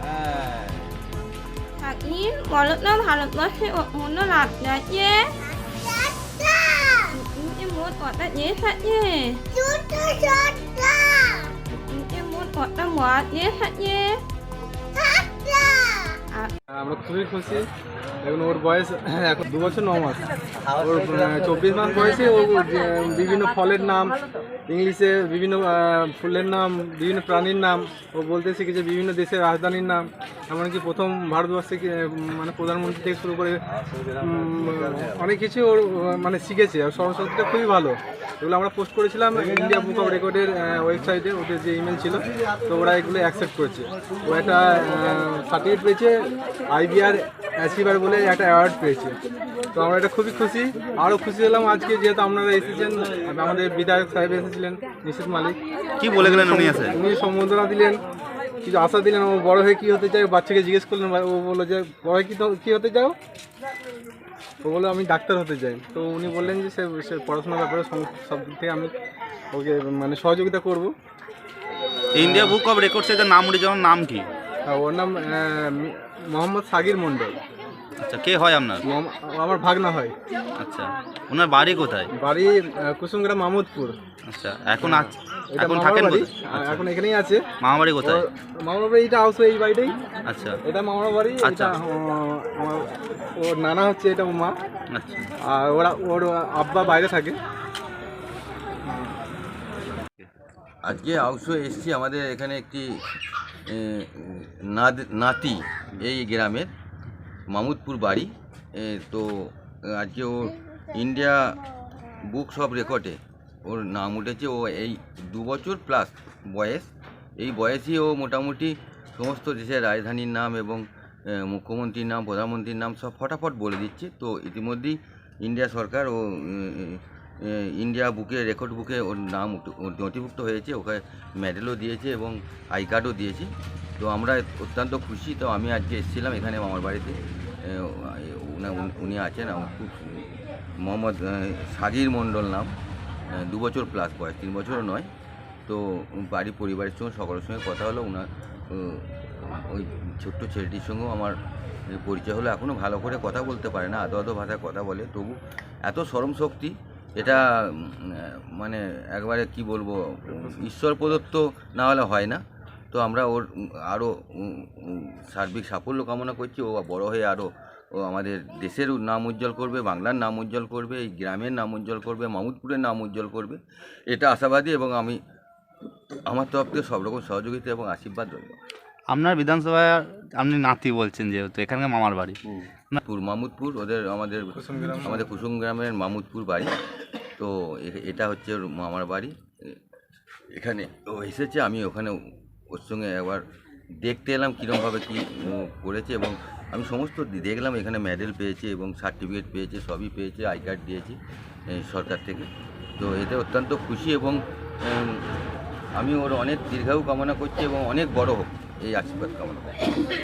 হ্যাঁ স্বাধীন বলতো ভারতবর্ষে আছে। কিন্তু মোট কটা মোট আর আমরা খুবই খুশি। এখন ওর বয়স এখন দু বছর, ন মাস। ওর চব্বিশ মাস বয়সে বিভিন্ন ফলের নাম ইংলিশে বিভিন্ন ফুলের নাম, বিভিন্ন প্রাণীর নাম, ও বলতে শিখেছে বিভিন্ন দেশের রাজধানীর নাম। এমনকি প্রথম ভারতবর্ষে মানে প্রধানমন্ত্রী থেকে শুরু করে অনেক কিছু ওর মানে শিখেছে। আর স্মরণশক্তিটা খুবই ভালো। এগুলো আমরা পোস্ট করেছিলাম ইন্ডিয়া বুক অফ রেকর্ডের ওয়েবসাইটে ওদের যে ইমেল ছিল, তো ওরা এগুলো অ্যাকসেপ্ট করেছে। ও একটা সার্টিফিকেট পেয়েছে আইবিআর অ্যাচিভার বলে একটা অ্যাওয়ার্ড পেয়েছে। তো আমরা এটা খুবই খুশি। আরও খুশি হলাম আজকে যেহেতু আপনারা এসেছেন আমাদের বিধায়ক সাহেব এসেছিলেন নিশিত মালিক। কি বলে গেলেন উনি আছে উনি সম্বোধনা দিলেন কিছু আশা দিলেন ও বড় হয়ে কী হতে চায় বাচ্চাকে জিজ্ঞেস করলেন ও বলল যে বড় হয়ে কী কী হতে চাও? ও বলল আমি ডাক্তার হতে চাই। তো উনি বললেন যে সে সে পড়াশোনার ব্যাপারে সব দিক থেকে আমি ওকে মানে সহযোগিতা করব। ইন্ডিয়া বুক অফ রেকর্ডস এর নাম উঠে যেমন নাম কি? ওর নাম মোহাম্মদ সাগির মণ্ডল। আচ্ছা কে হয় আপনার? আমার ভাগনা হয়। আচ্ছা ওনার বাড়ি কোথায়? বাড়ি কুসুমগ্রাম মাহমুদপুর আচ্ছা এখন আছ- এটা এখন থাকেন বাড়ি। আর এখন এখানেই আছে। মামা বাড়ি কোথায়? ওর মামার বাড়ি এটা হাউস এই বাড়িটাই। আচ্ছা। এটা মামার বাড়ি আচ্ছা। আমার ওর নানা হচ্ছে এটা মা। আচ্ছা। আর ওরা ওর আব্বা বাইরে থাকে। আজকে অবশ্য এসছি আমাদের এখানে একটি নাতি এই গ্রামের মামুদপুর বাড়ি। তো আজকে ও ইন্ডিয়া বুকস অফ রেকর্ডে ওর নাম উঠেছে। ও এই দু বছর প্লাস বয়স। এই বয়সই ও মোটামুটি সমস্ত দেশের রাজধানীর নাম এবং মুখ্যমন্ত্রীর নাম, প্রধানমন্ত্রীর নাম সব ফটাফট বলে দিচ্ছে। তো ইতিমধ্যেই ইন্ডিয়া সরকার ও ইন্ডিয়া বুকে রেকর্ড বুকে ওর নাম নথিভুক্ত হয়েছে ওখানে মেডেলও দিয়েছে এবং আই কার্ডও দিয়েছে। তো আমরা অত্যন্ত খুশি, তো আমি আজকে এসেছিলাম এখানে আমার বাড়িতে। উনি- আছেন, আমার খুব মোহাম্মদ সাগির মণ্ডল নাম। দু বছর প্লাস বয়স, তিন বছরও নয়। তো বাড়ি পরিবারের সঙ্গে, সকলের সঙ্গে কথা হলো ওনার ওই ছোট্ট ছেলেটির সঙ্গেও আমার পরিচয় হলো। এখনও ভালো করে কথা বলতে পারে না, আদো আদো ভাষায় কথা বলে। তবু এত স্মরণ শক্তি এটা মানে একবারে কি বলব, ঈশ্বর প্রদত্ত না হলে হয় না। তো আমরা ওর আরও সার্বিক সাফল্য কামনা করছি। ও বড় হয়ে আরও ও আমাদের দেশের নাম উজ্জ্বল করবে, বাংলার নাম উজ্জ্বল করবে, এই গ্রামের নাম উজ্জ্বল করবে, মামুদপুরের নাম উজ্জ্বল করবে। এটা আশাবাদী এবং আমি, আমার তরফ থেকে সব রকম সহযোগিতা এবং আশীর্বাদ রইল। আপনার বিধানসভায় আপনি নাতি বলছেন যেহেতু এখানকার মামার বাড়ি। পুর মামুদপুর ওদের আমাদের আমাদের কুসুম গ্রামের মামুদপুর বাড়ি। তো এ- এটা হচ্ছে ওর মামার বাড়ি। এখানে ও এসেছে আমি ওখানে ওর সঙ্গে একবার দেখতে এলাম কীরকমভাবে কী করেছে এবং আমি সমস্ত দেখলাম এখানে মেডেল পেয়েছে এবং সার্টিফিকেট পেয়েছে সবই পেয়েছে আই কার্ড দিয়েছে সরকার থেকে। তো এতে অত্যন্ত খুশি এবং আমি ওর অনেক দীর্ঘায়ু কামনা করছি এবং অনেক বড় হোক। এই আশীর্বাদ কামনা করছি